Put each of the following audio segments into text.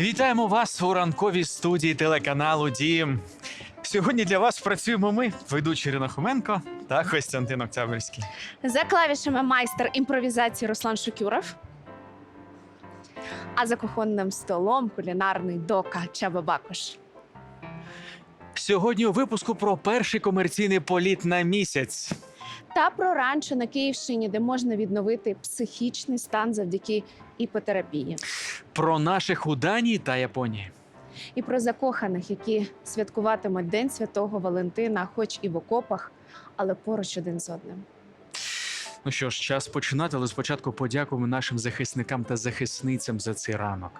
Вітаємо вас у ранковій студії телеканалу Дім. Сьогодні для вас працюємо ми, ведучі Ірина Хоменко та Костянтин Октябрьський. За клавішами майстер імпровізації Руслан Шукюров. А за кухонним столом кулінарний дока Чаба Бакош. Сьогодні у випуску про перший комерційний політ на місяць. Та про ранчо на Київщині, де можна відновити психічний стан завдяки іпотерапії. Про наших у Данії та Японії. І про закоханих, які святкуватимуть День Святого Валентина, хоч і в окопах, але поруч один з одним. Ну що ж, час починати, але спочатку подякуємо нашим захисникам та захисницям за цей ранок.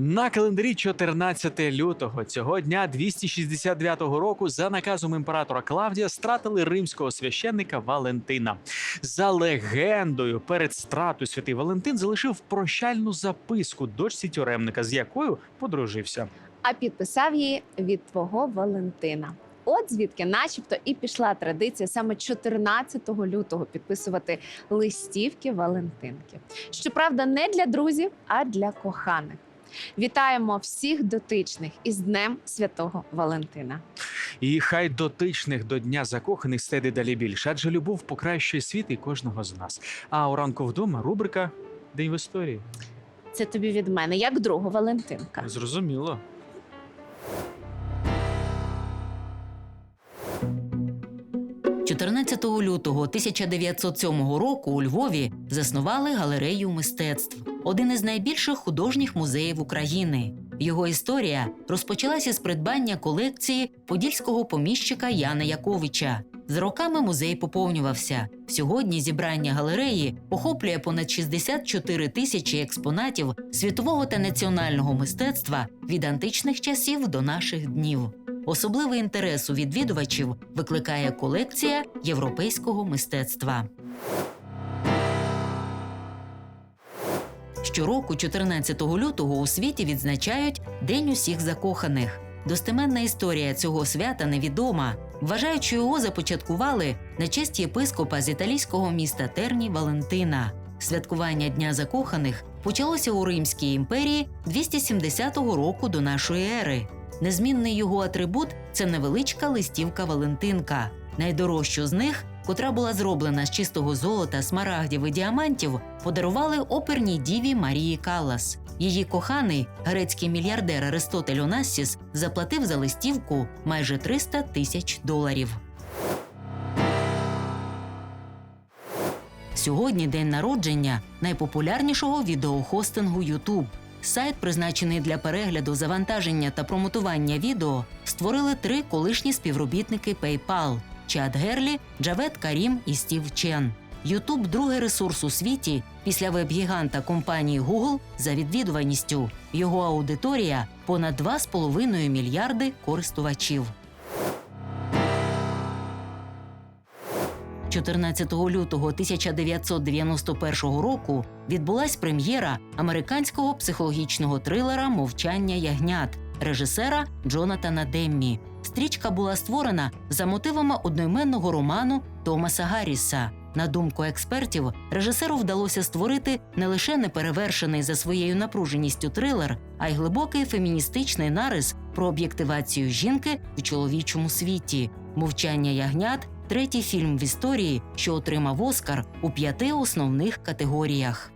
На календарі 14 лютого цього дня 269 року за наказом імператора Клавдія стратили римського священника Валентина. За легендою, перед стратою святий Валентин залишив прощальну записку дочці тюремника, з якою подружився. А підписав її від твого Валентина. От звідки, начебто, і пішла традиція саме 14 лютого підписувати листівки Валентинки. Щоправда, не для друзів, а для коханих. Вітаємо всіх дотичних із Днем Святого Валентина. І хай дотичних до дня закоханих стає далі більше, адже любов покращує світ і кожного з нас. А у ранку вдома рубрика День в історії. Це тобі від мене, як другу Валентинка. Зрозуміло. – 14 лютого 1907 року у Львові заснували галерею мистецтв, один із найбільших художніх музеїв України. Його історія розпочалася з придбання колекції подільського поміщика Яна Яковича. З роками музей поповнювався. Сьогодні зібрання галереї охоплює понад 64 тисячі експонатів світового та національного мистецтва від античних часів до наших днів. Особливий інтерес у відвідувачів викликає колекція європейського мистецтва. Щороку, 14 лютого, у світі відзначають День усіх закоханих. Достеменна історія цього свята невідома. Вважають, що його започаткували на честь єпископа з італійського міста Терні Валентина. Святкування Дня закоханих почалося у Римській імперії 270 року до нашої ери. Незмінний його атрибут це невеличка листівка Валентинка. Найдорожчу з них, котра була зроблена з чистого золота, смарагдів і діамантів, подарували оперній діві Марії Каллас. Її коханий грецький мільярдер Аристотель Онассіс заплатив за листівку майже 300 тисяч доларів. Сьогодні день народження найпопулярнішого відеохостингу YouTube. Сайт, призначений для перегляду, завантаження та промотування відео, створили три колишні співробітники PayPal – Чад Герлі, Джавет Карім і Стів Чен. Ютуб – другий ресурс у світі після веб-гіганта компанії Google за відвідуваністю. Його аудиторія понад 2,5 мільярди користувачів. 14 лютого 1991 року відбулась прем'єра американського психологічного трилера Мовчання ягнят режисера Джонатана Деммі. Стрічка була створена за мотивами одноіменного роману Томаса Гарріса. На думку експертів, режисеру вдалося створити не лише неперевершений за своєю напруженістю трилер, а й глибокий феміністичний нарис про об'єктивацію жінки в чоловічому світі. Мовчання ягнят третій фільм в історії, що отримав Оскар у п'яти основних категоріях.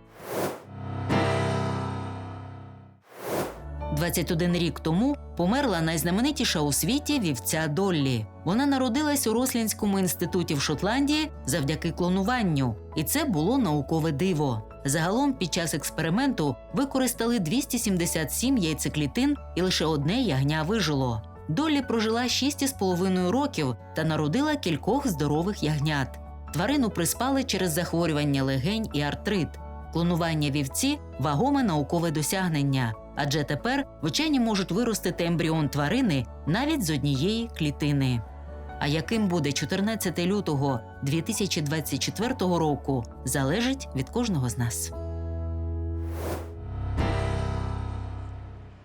21 рік тому померла найзнаменитіша у світі вівця Доллі. Вона народилась у Рослінському інституті в Шотландії завдяки клонуванню, і це було наукове диво. Загалом під час експерименту використали 277 яйцеклітин, і лише одне ягня вижило. Доллі прожила 6,5 років та народила кількох здорових ягнят. Тварину приспали через захворювання легень і артрит. Клонування вівці вагоме наукове досягнення, адже тепер вчені можуть виростити ембріон тварини навіть з однієї клітини. А яким буде 14 лютого 2024 року, залежить від кожного з нас.